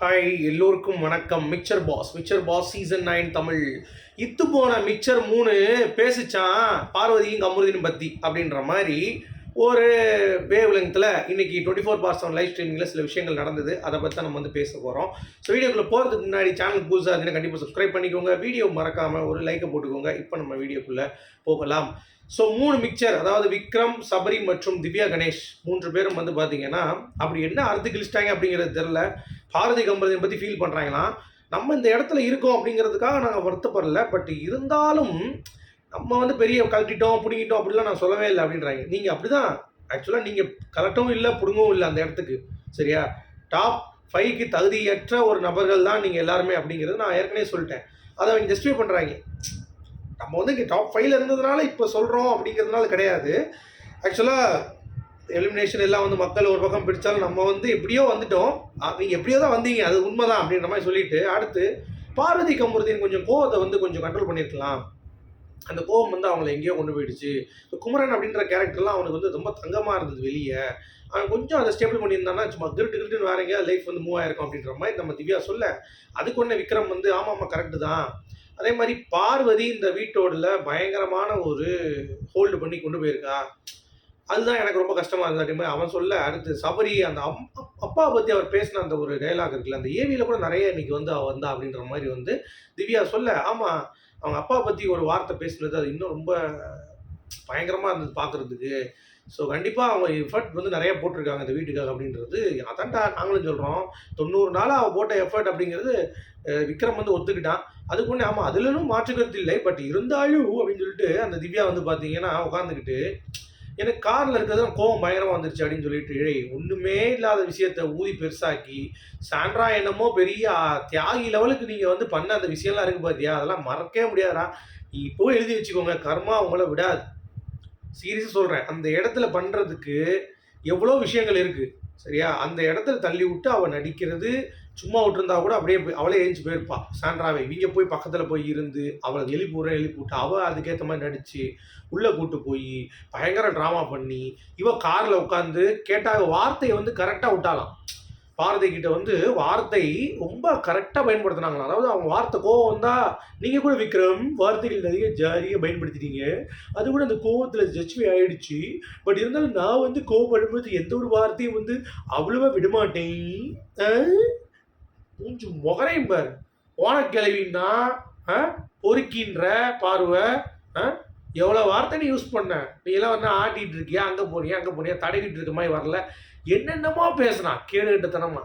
Hi எல்லோருக்கும் வணக்கம். Mixture boss. Mixture boss season nine Tamil. இத்து போன மிக்சர் மூணு பேசிச்சான் பார்வதியும் கமருதினும் பத்தி அப்படின்ற மாதிரி ஒரு wave லெங்த்தில் twenty four by seven live ஸ்ட்ரீமிங்கில் சில விஷயங்கள் நடந்தது. அதை பற்றி தான் நம்ம வந்து பேச போகிறோம் ஸோ வீடியோக்குள்ளே போகிறதுக்கு முன்னாடி சேனல் புதுசாக இருந்தீங்கன்னா கண்டிப்பாக சப்ஸ்கிரைப் பண்ணிக்கோங்க. வீடியோ மறக்காமல் ஒரு லைக்கை போட்டுக்கோங்க. இப்போ நம்ம வீடியோக்குள்ளே போகலாம். ஸோ மூணு மிக்சர் அதாவது விக்ரம் சபரி மற்றும் திவ்யா கணேஷ் மூன்று பேரும் வந்து பார்த்தீங்கன்னா அப்படி என்ன அறுத்து கிழிச்சிட்டாங்க அப்படிங்கிறது தெரில பாரதி கம்பெனியை பற்றி ஃபீல் பண்ணுறாங்களாம் நம்ம இந்த இடத்துல இருக்கோம் அப்படிங்கிறதுக்காக நாங்கள் வருத்தப்படல. பட் இருந்தாலும் நம்ம வந்து பெரிய கலட்டிட்டோம் பிடிங்கிட்டோம் அப்படிலாம் நான் சொல்லவே இல்லை அப்படின்றாங்க. நீங்கள் அப்படி தான் ஆக்சுவலாக நீங்கள் கலட்டவும் இல்லை பிடுங்கவும் இல்லை அந்த இடத்துக்கு. சரியா? டாப் ஃபைவ்க்கு தகுதியற்ற ஒரு நபர்கள் தான் நீங்கள் எல்லாருமே அப்படிங்கிறது நான் ஏற்கனவே சொல்லிட்டேன். அதை அவங்க ஜஸ்டிஃபை பண்ணுறாங்க நம்ம வந்து இங்கே டாப் ஃபைவ்ல இருந்ததுனால இப்போ சொல்கிறோம் அப்படிங்கிறதுனால கிடையாது. ஆக்சுவலாக எலிமினேஷன் எல்லாம் வந்து மக்கள் ஒரு பக்கம் பிடிச்சாலும் நம்ம வந்து எப்படியோ வந்துட்டோம். நீங்கள் எப்படியோ தான் வந்தீங்க அது உண்மைதான் அப்படின்ற மாதிரி சொல்லிட்டு அடுத்து பார்வதி கம்புரத்தின் கொஞ்சம் கோவத்தை வந்து கொஞ்சம் கண்ட்ரோல் பண்ணியிருக்கலாம். அந்த கோபம் வந்து அவங்கள எங்கேயோ கொண்டு போயிடுச்சு. இப்போ குமரன் அப்படின்ற கேரக்டர்லாம் அவனுக்கு வந்து ரொம்ப தங்கமாக இருந்தது வெளியே. அவன் கொஞ்சம் அதை ஸ்டேபிள் பண்ணியிருந்தானா சும்மா கிரிட்டு கிருட்டுன்னு வேற எங்கேயாவது லைஃப் வந்து மூவ் ஆயிருக்கும் அப்படின்ற மாதிரி நம்ம திவ்யா சொல்ல அதுக்கு ஒன்று விக்ரம் வந்து ஆமாம் ஆமாம் கரெக்டு தான். அதே மாதிரி பார்வதி இந்த வீட்டோடல பயங்கரமான ஒரு ஹோல்டு பண்ணி கொண்டு போயிருக்கா. அதுதான் எனக்கு ரொம்ப கஷ்டமா இருந்தது அதே மாதிரி அவன் சொல்ல அடுத்து சபரி அந்த அம் அப்பா பற்றி அவர் பேசின அந்த ஒரு டைலாக் இருக்குல்ல அந்த ஏவியில் கூட நிறைய இன்னைக்கு வந்து அவ வந்தா அப்படின்ற மாதிரி வந்து திவ்யா சொல்ல ஆமாம் அவங்க அப்பா பற்றி ஒரு வார்த்தை பேசுனது அது இன்னும் ரொம்ப பயங்கரமாக இருந்தது பார்க்குறதுக்கு ஸோ கண்டிப்பாக அவங்க எஃபர்ட் வந்து நிறைய போட்டிருக்காங்க இந்த வீட்டுக்காக அப்படின்றது. அதான்டா நாங்களும் சொல்கிறோம் தொண்ணூறு நாளாக அவள் போட்ட எஃபர்ட் அப்படிங்கிறது விக்ரம் வந்து ஒத்துக்கிட்டான். அதுக்கு ஒன்று ஆமாம் அதுலனும் மாற்றுக்கிறது இல்லை. பட் இருந்தாலும் அப்படின்னு சொல்லிட்டு அந்த திவ்யா வந்து பார்த்தீங்கன்னா உட்காந்துக்கிட்டு எனக்கு காரில் இருக்கிறது கோவம் பயங்கரமாக வந்துருச்சு அப்படின்னு சொல்லிட்டு ஏய் ஒன்றுமே இல்லாத விஷயத்த ஊதி பெருசாக்கி சாண்ட்ரா என்னமோ பெரிய தியாகி லெவலுக்கு நீங்கள் வந்து பண்ண அந்த விஷயம்லாம் இருக்குது பார்த்தியா அதெல்லாம் மறக்கவே முடியாதுடா. இப்போ எழுதி வச்சுக்கோங்க. கர்மா உங்களை விடாது. சீரியஸாக சொல்கிறேன் அந்த இடத்துல பண்ணுறதுக்கு எவ்வளோ விஷயங்கள் இருக்குது சரியா? அந்த இடத்துல தள்ளி விட்டு அவள் நடிக்கிறது சும்மா விட்டுருந்தா கூட அப்படியே போய் அவளே எழுந்து போயிருப்பா. சாண்ட்ராவை இவங்க போய் பக்கத்தில் போய் இருந்து அவளை எழுப்பி விட்றேன் எழுப்பி விட்டு அவள் அதுக்கேற்ற மாதிரி நடித்து உள்ளே கூட்டு போய் பயங்கர ட்ராமா பண்ணி இவ காரில் உட்காந்து கேட்டாக வார்த்தையை வந்து கரெக்டாக விட்டாலாம் பாரதி கிட்ட வந்து வார்த்தை ரொம்ப கரெக்டாக பயன்படுத்தினாங்களாம். அதாவது அவங்க வார்த்தை கோவம் வந்தால் நீங்கள் கூட விக்ரம் வார்த்தைகள் நிறைய ஜாலியாக பயன்படுத்திட்டீங்க. அது கூட அந்த கோவத்தில் ஜட்ஜ்மி ஆயிடுச்சு. பட் இருந்தாலும் நான் வந்து கோவப்படும்போது எந்த ஒரு வார்த்தையும் வந்து அவ்வளவா விடமாட்டேன். மூஞ்சு முகரையும் பாரு. ஓனக்கிழவின்னா பொறுக்கின்ற பார்வை ஆ? எவ்வளோ வார்த்தை நீ யூஸ் பண்ண? நீ எல்லாம் வந்து ஆட்டிகிட்டு இருக்கியா? அங்கே போனியா? அங்கே போனியா? தடவிட்டு இருக்க மாதிரி வரல. என்னென்னமோ பேசுனான் கேடுகிட்டத்தனமா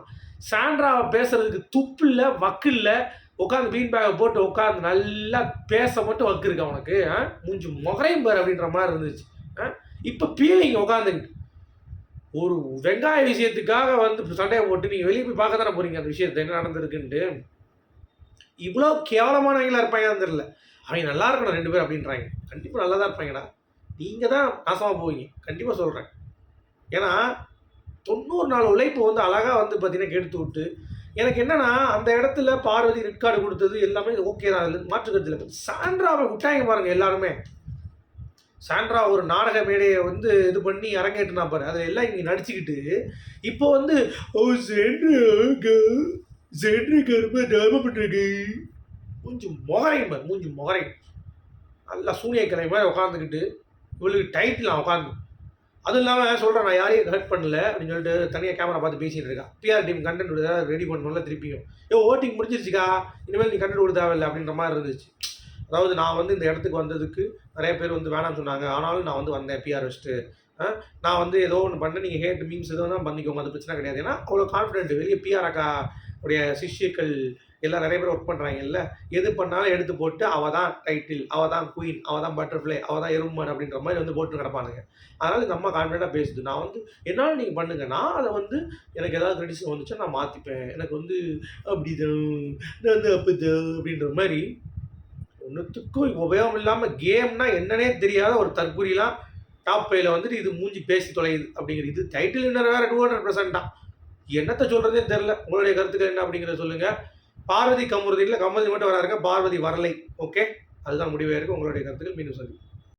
சாண்ட்ராவை பேசுறதுக்கு துப்பு இல்லை வக்கு இல்லை. உட்காந்து பீன் பேக்கை போட்டு உட்காந்து நல்லா பேச மட்டும் வக்கு இருக்கு அவனுக்கு ஆ? மூஞ்சி முகரையும் பாரு அப்படின்ற மாதிரி இருந்துச்சு ஆ? இப்போ பீலிங் உட்காந்துக்கிட்டு ஒரு வெங்காய விஷயத்துக்காக வந்து சண்டையை போட்டு நீங்கள் வெளியே போய் பார்க்க தானே போகிறீங்க அந்த விஷயத்தை? என்ன நடந்திருக்குன்ட்டு? இவ்வளோ கேவலமானவங்களா இருப்பாங்க தெரியல. அவங்க நல்லா இருக்கணும் ரெண்டு பேரும் அப்படின்றாங்க. கண்டிப்பாக நல்லா தான் இருப்பாங்கடா. நீங்கள் தான் நாசமாக போவீங்க. கண்டிப்பாக சொல்கிறேன் ஏன்னா தொண்ணூறு நாள் உழைப்பு வந்து அழகாக வந்து பார்த்தீங்கன்னா கெடுத்து விட்டு எனக்கு என்னன்னா அந்த இடத்துல பார்வதி ரெக்கார்டு கொடுத்தது எல்லாமே ஓகே தான். அதில் மாற்றுக்கிறது இல்லை. சாண்ட்ராவை விட்டாங்க பாருங்கள் எல்லாருமே. சாண்ட்ரா ஒரு நாடக மேடையை வந்து இது பண்ணி அரங்கேற்றினா பாரு அதில் எல்லாம் இங்கே நடிச்சுக்கிட்டு இப்போ வந்து ஓ சென்று சென்று கருப்ப தர்மப்பட்டிருக்கு மூஞ்சி முகரையும் பாரு மூஞ்சி முகரையும். நல்லா சூனிய கிளை மாதிரி உட்காந்துக்கிட்டு இவளுக்கு டைட்டில் உட்காந்து அதுவும் இல்லாமல் சொல்கிறேன் நான் யாரையும் ஹர்ட் பண்ணல அப்படின்னு சொல்லிட்டு தனியாக கேமரா பார்த்து பேசிகிட்டு இருக்கா. பிஆர் டீம் கண்டென்ட் ஏதாவது ரெடி பண்ணணும்ல திருப்பியும். ஏ ஓட்டிங் முடிஞ்சிருச்சுக்கா. இனிமேல் நீ கண்டென்ட் கொடுத்தாவில்லை அப்படின்ற மாதிரி இருந்துச்சு. அதாவது நான் வந்து இந்த இடத்துக்கு வந்ததுக்கு நிறைய பேர் வந்து வேணாம்னு சொன்னாங்க. ஆனாலும் நான் வந்து வந்தேன் பிஆர் வச்சுட்டு. நான் வந்து ஏதோ ஒன்று பண்ணேன். நீங்கள் ஹேட் மீம்ஸ் எதுவும் தான் பண்ணிக்கோங்க. அது பிரச்சனை கிடையாது. ஏன்னா அவ்வளோ கான்ஃபிடென்ட் வெளியே பிஆர் அக்கா உடைய சிஷ்யக்கள் எல்லாம் நிறைய பேர் ஒர்க் பண்ணுறாங்கல்ல எது பண்ணாலும் எடுத்து போட்டு அவள் தான் டைட்டில் அவள் தான் குயின் அவள் தான் பட்டர்ஃப்ளை அவள் தான் எறும்பன் அப்படின்ற மாதிரி வந்து போட்டு கிடப்பானுங்க. அதனால் இந்த அம்மா கான்ஃபிடென்ட்டாக பேசுது. நான் வந்து என்னால் நீங்கள் பண்ணுங்க. நான் அதை வந்து எனக்கு ஏதாவது கிரிட்டிசம் வந்துச்சுன்னா நான் மாற்றிப்பேன் எனக்கு வந்து அப்படிதான் நான் வந்து அப்படிதான் அப்படின்ற மாதிரி ஒன்றுத்துக்கும் உபயோகம் இல்லாமல் கேம்னா என்னன்னே தெரியாத ஒரு தற்குறிலாம் டாப் ஃபைவ்ல வந்துட்டு இது மூஞ்சி பேசி தொலையுது அப்படிங்கிறது. இது டைட்டில் இன்னர் வேறு டூ ஹண்ட்ரட் பர்சன்ட் தான் என்னத்தை சொல்கிறதே தெரில உங்களுடைய கருத்துக்கள் என்ன அப்படிங்கிறத சொல்லுங்கள் பார்வதி கமுருதியில் கமருதி மட்டும் வராருங்க. பார்வதி வரலை. ஓகே அதுதான் முடிவாக இருக்குது உங்களுடைய கருத்துக்கள் மீண்டும் சொல்லி